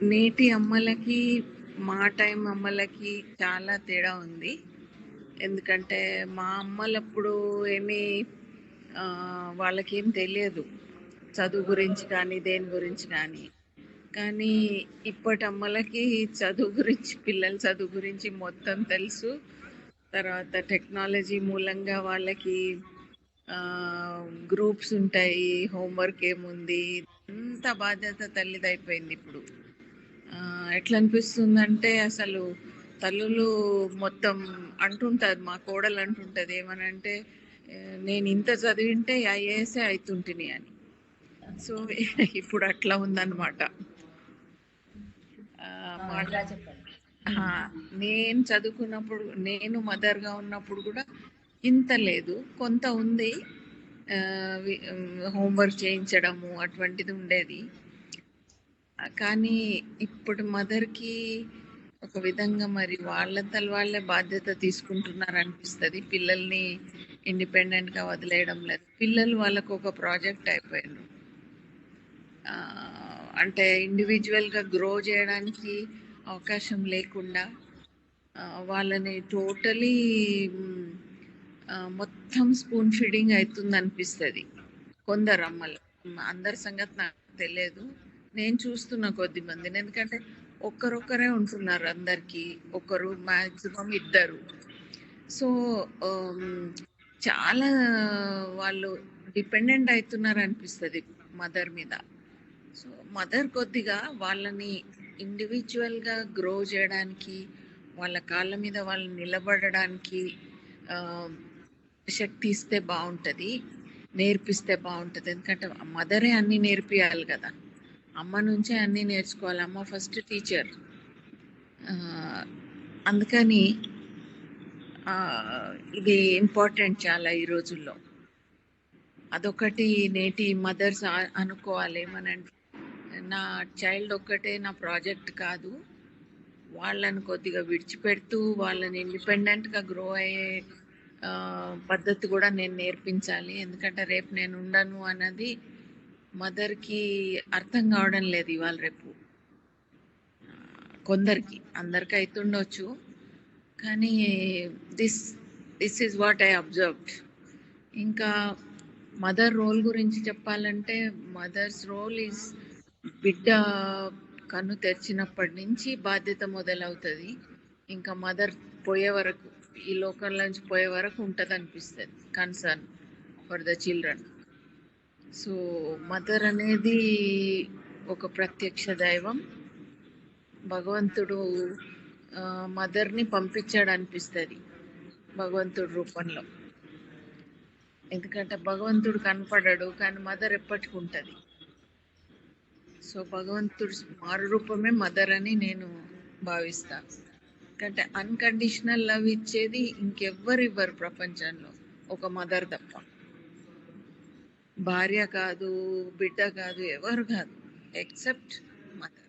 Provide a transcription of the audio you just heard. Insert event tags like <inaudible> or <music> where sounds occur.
నేటి అమ్మలకి మా టైం అమ్మలకి చాలా తేడా ఉంది. ఎందుకంటే మా అమ్మలప్పుడు ఏమీ వాళ్ళకేం తెలియదు. చదువు గురించి కానీ దేని గురించి కానీ. కానీ ఇప్పటి అమ్మలకి చదువు గురించి పిల్లల చదువు గురించి మొత్తం తెలుసు. తర్వాత టెక్నాలజీ మూలంగా వాళ్ళకి గ్రూప్స్ ఉంటాయి హోంవర్క్ ఏముంది అంత బాధ్యత తల్లిదైపోయింది అయిపోయింది ఇప్పుడు. ఎట్లా అనిపిస్తుందంటే అసలు తల్లులు మొత్తం అంటుంటారు మా కోడలు అంటుంటది ఏమనంటే "ఏ, నేను ఇంత చదివింటే ఐఏఎస్ అవుతుంటిని అని. సో <laughs> ఇప్పుడు అట్లా ఉందన్నమాట. నేను చదువుకున్నప్పుడు నేను మదర్గా ఉన్నప్పుడు కూడా ఇంత లేదు. కొంత ఉంది. హోంవర్క్ చేయించడము అటువంటిది ఉండేది. కానీ ఇప్పుడు మదర్కి ఒక విధంగా మరి వాళ్ళంతల వాళ్ళే బాధ్యత తీసుకుంటున్నారు అనిపిస్తుంది పిల్లల్ని ఇండిపెండెంట్గా వదిలేయడం లేదు. పిల్లలు వాళ్ళకు ఒక ప్రాజెక్ట్ అయిపోయారు అంటే ఇండివిజువల్గా గ్రో చేయడానికి అవకాశం లేకుండా వాళ్ళని టోటలీ మొత్తం స్పూన్ ఫీడింగ్ అవుతుంది అనిపిస్తుంది కొందరు అమ్మలు. అందరి సంగతి నాకు తెలియదు. నేను చూస్తున్న కొద్ది మందిని. ఎందుకంటే ఒక్కరొక్కరే ఉంటున్నారు అందరికీ. ఒకరు మ్యాక్సిమం ఇద్దరు. సో చాలా వాళ్ళు డిపెండెంట్ అవుతున్నారు అనిపిస్తుంది మదర్ మీద. సో మదర్ కొద్దిగా వాళ్ళని ఇండివిజువల్గా గ్రో చేయడానికి వాళ్ళ కాళ్ళ మీద వాళ్ళు నిలబడడానికి శక్తి ఇస్తే బాగుంటుంది నేర్పిస్తే బాగుంటుంది. ఎందుకంటే మదరే అన్ని నేర్పియాలి కదా. అమ్మ నుంచే అన్నీ నేర్చుకోవాలి అమ్మ ఫస్ట్ టీచర్ అందుకని ఇది ఇంపార్టెంట్ చాలా ఈ రోజుల్లో. అదొకటి నేటి మదర్స్ అనుకోవాలి మన నా చైల్డ్ ఒక్కటే నా ప్రాజెక్ట్ కాదు. వాళ్ళని కొద్దిగా విడిచిపెడుతూ వాళ్ళని ఇండిపెండెంట్గా గ్రో అయ్యే పద్ధతి కూడా నేను నేర్పించాలి. ఎందుకంటే రేపు నేను ఉండను అన్నది మదర్కి అర్థం కావడం లేదు ఇవాళ రేపు. కొందరికి అందరికి అవుతుండొచ్చు కానీ this this is what I observed ఇంకా మదర్ రోల్ గురించి చెప్పాలంటే మదర్స్ రోల్ ఈజ్ బిడ్డ కన్ను తెరిచినప్పటి నుంచి బాధ్యత మొదలవుతుంది. ఇంకా మదర్ పోయే వరకు ఈ లోకంలోంచి పోయే వరకు ఉంటుంది అనిపిస్తుంది concern for the children so mother అనేది ఒక ప్రత్యక్ష దైవం. భగవంతుడు మదర్ని పంపించాడు అనిపిస్తుంది భగవంతుడు రూపంలో. ఎందుకంటే భగవంతుడు కనపడాడు కానీ మదర్ ఎప్పటికి ఉంటుంది. సో భగవంతుడు మారు రూపమే మదర్ అని నేను భావిస్తాను ఎందుకంటే అన్కండిషనల్ లవ్ ఇచ్చేది ఇంకెవ్వరు ఇవ్వరు ప్రపంచంలో ఒక మదర్ తప్ప. భార్య కాదు బిడ్డ కాదు ఎవరు కాదు ఎక్సెప్ట్ మదర్